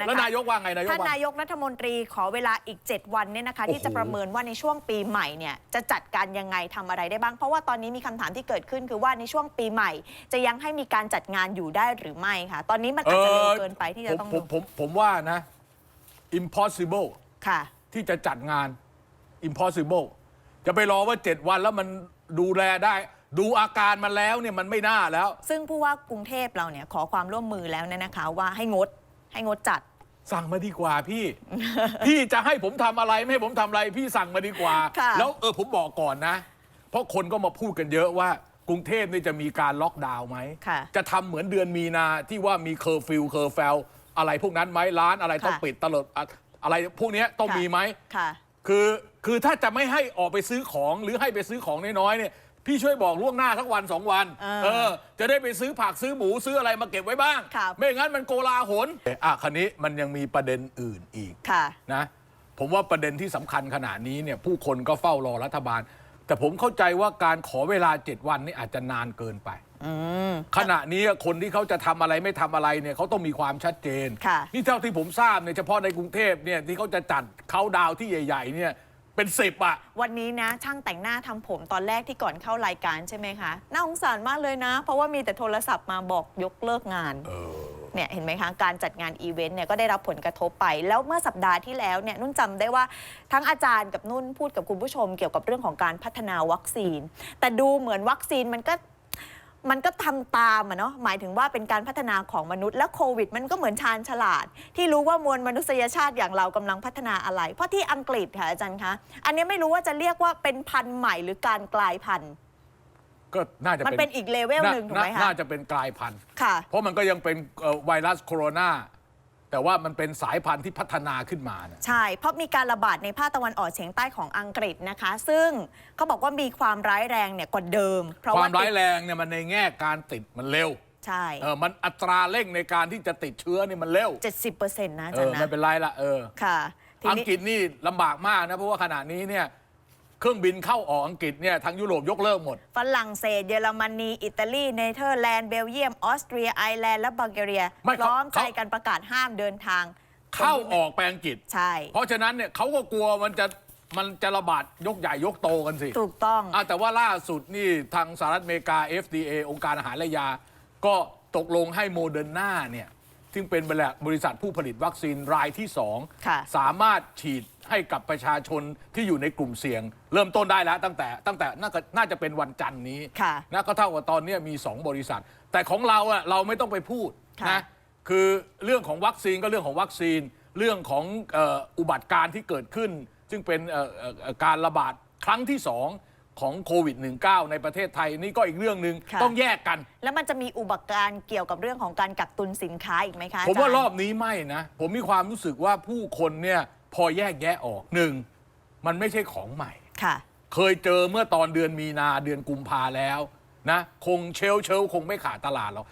นะคะแล้วนายกว่าไงนายกท่านว่านายกรัฐมนตรีขอเวลาอีก 7 วันเนี่ยนะคะโอ้โหที่จะประเมินว่าในช่วงปีใหม่เนี่ยจะจัดการยังไงทำอะไรได้บ้าง เพราะว่าตอนนี้มีคำถามที่เกิดขึ้นคือว่าในช่วงปีใหม่ จะยังให้มีการจัดงานอยู่ได้หรือไม่ค่ะ ตอนนี้มันอาจจะเร็วเกินไปที่จะต้องผมผมผมผมว่านะ impossible ค่ะ ที่จะจัดงาน impossible จะไปรอว่า 7 วันแล้วมันดูแลได้ ดูอาการมันแล้วเนี่ยมันไม่น่าแล้ว ซึ่งผู้ว่ากรุงเทพเราเนี่ยขอความร่วมมือแล้วเนี่ยนะคะว่าให้งด ให้งดจัด สั่งมาดีกว่าพี่ พี่จะให้ผมทำอะไรไม่ให้ผมทำอะไร พี่สั่งมาดีกว่า ค่ะ แล้วเออผมบอกก่อนนะ เพราะคนก็มาพูดกันเยอะว่ากรุงเทพนี่จะมีการล็อกดาวน์ไหม ค่ะ จะทำเหมือนเดือนมีนาที่ว่ามีเคอร์ฟิวเคอร์แฟลอะไรพวกนั้นไหมร้านอะไรต้องค่ะ ปิดตลอดอะอะไรพวกเนี้ยต้องค่ะมีไหม ค่ะ คือคือถ้าจะไม่ให้ออกไปซื้อของหรือให้ไปซื้อของน้อยๆเนี่ย พี่ช่วยบอกล่วงหน้าสักวันสองวันเออ จะได้ไปซื้อผักซื้อหมูซื้ออะไรมาเก็บไว้บ้าง ครับ ไม่งั้นมันโกลาหลอะคันนี้มันยังมีประเด็นอื่นอีก ค่ะ นะผมว่าประเด็นที่สำคัญขนาดนี้เนี่ยผู้คนก็เฝ้ารอรัฐบาล แต่ผมเข้าใจว่าการขอเวลา 7 วันนี่อาจจะนานเกินไป อืม ขณะนี้คนที่เขาจะทำอะไรไม่ทำอะไรเนี่ยเขาต้องมีความชัดเจน ค่ะ นี่เท่าที่ผมทราบเนี่ยเฉพาะในกรุงเทพเนี่ยที่เขาจะจัดเขาดาวน์ที่ใหญ่ ๆ เนี่ย เป็นสิบอะ วันนี้นะ ช่างแต่งหน้าทำผมตอนแรกที่ก่อนเข้ารายการใช่ไหมคะ น่าสงสารมากเลยนะ เพราะว่ามีแต่โทรศัพท์มาบอกยกเลิกงานเนี่ยเห็นไหมคะ การจัดงานอีเวนต์เนี่ยก็ได้รับผลกระทบไป แล้วเมื่อสัปดาห์ที่แล้วเนี่ยนุ่นจำได้ว่าทั้งอาจารย์กับนุ่นพูดกับคุณผู้ชมเกี่ยวกับเรื่องของการพัฒนาวัคซีน แต่ดูเหมือนวัคซีนมันก็ มันก็ทำตามอะเนาะหมายถึงว่าเป็นการพัฒนาของมนุษย์และโควิด มันก็เหมือนชาญฉลาด ที่รู้ว่ามวลมนุษยชาติอย่างเรากำลังพัฒนาอะไร เพราะที่อังกฤษค่ะอาจารย์คะอันนี้ไม่รู้ว่าจะเรียกว่าเป็นพันธุ์ใหม่หรือการกลายพันธุ์ก็น่าจะมันเป็นอีกเลเวลหนึ่งถูกไหมาคะน่าจะเป็นกลายพันธุ์ค่ะเพราะมันก็ยังเป็นเอ่อไวรัสโคโรนา แต่ว่ามันเป็นสายพันธุ์ที่พัฒนาขึ้นมานะใช่ เพราะมีการระบาดในภาคตะวันออกเฉียงใต้ของอังกฤษนะคะ ซึ่งเขาบอกว่ามีความร้ายแรงเนี่ยกว่าเดิม เพราะควาว่ามร้ายแรงเนี่ยมันในแง่การติดมันเร็วใช่เออมันอัตราเร่งในการที่จะติดเชื้อนี่มันเร็วเจ็ดสิบเปอร์เซ็นต์นะอาเอจารอย์นะไม่เป็นไรละเออค่ะทีอังนี้ กฤษนี่ลำบากมากนะเพราะว่าขณะนี้เนี่ย เครื่องบินเข้าออกอังกฤษเนี่ยทางยุโรปยกเลิกหมด ฝรั่งเศส เยอรมนี อิตาลี เนเธอร์แลนด์ เบลเยียม ออสเตรีย ไอร์แลนด์ และบัลแกเรีย ไม่พเขาร้อมใจเขา กันประกาศห้ามเดินทางเข้าออกไปอังกฤษ ใช่ เพราะฉะนั้นเนี่ยเขาก็กลัวมันจะมันจะระบาดยกใหญ่ยกโตกันสิถูกต้อง อะแต่ว่าล่าสุดนี่ทางสหรัฐอเมริกา FDA องค์การอาหารและยา ก็ตกลงให้โมเดอร์นาเนี่ย ซึ่งเป็นบริษัทผู้ผลิตวัคซีนรายที่ค่ะ2สามารถฉีดให้กับประชาชนที่อยู่ในกลุ่มเสี่ยง เริ่มต้นได้แล้วตั้งแต่ตั้งแต่น่าจะน่าจะเป็นวันจันทร์นี้ค่ะนะก็เท่ากับตอนนี้มี 2 บริษัท แต่ของเราอะเราไม่ต้องไปพูดค่ะนะคือเรื่องของวัคซีนก็เรื่องของวัคซีน เรื่องของเอ่ออุบัติการณ์ที่เกิดขึ้น ซึ่งเป็นเอ่อเอ่อเอ่อการระบาดครั้งที่ 2 ของโควิด -19 ในประเทศไทยนี่ก็อีกเรื่องหนึ่งค่ะต้องแยกกัน แล้วมันจะมีอุบัติการณ์เกี่ยวกับเรื่องของการกักตุนสินค้าอีกไหมคะผมว่าจย์รอบนี้ไม่นะ ผมมีความรู้สึกว่าผู้คนเนี่ยพอแยกแยะออกหนึ่งมันไม่ใช่ของใหม่ ค่ะ เคยเจอเมื่อตอนเดือนมีนาเดือนกุมภาแล้วนะ คงเชลฟ์เชลฟ์คงไม่ขาดตลาดหรอก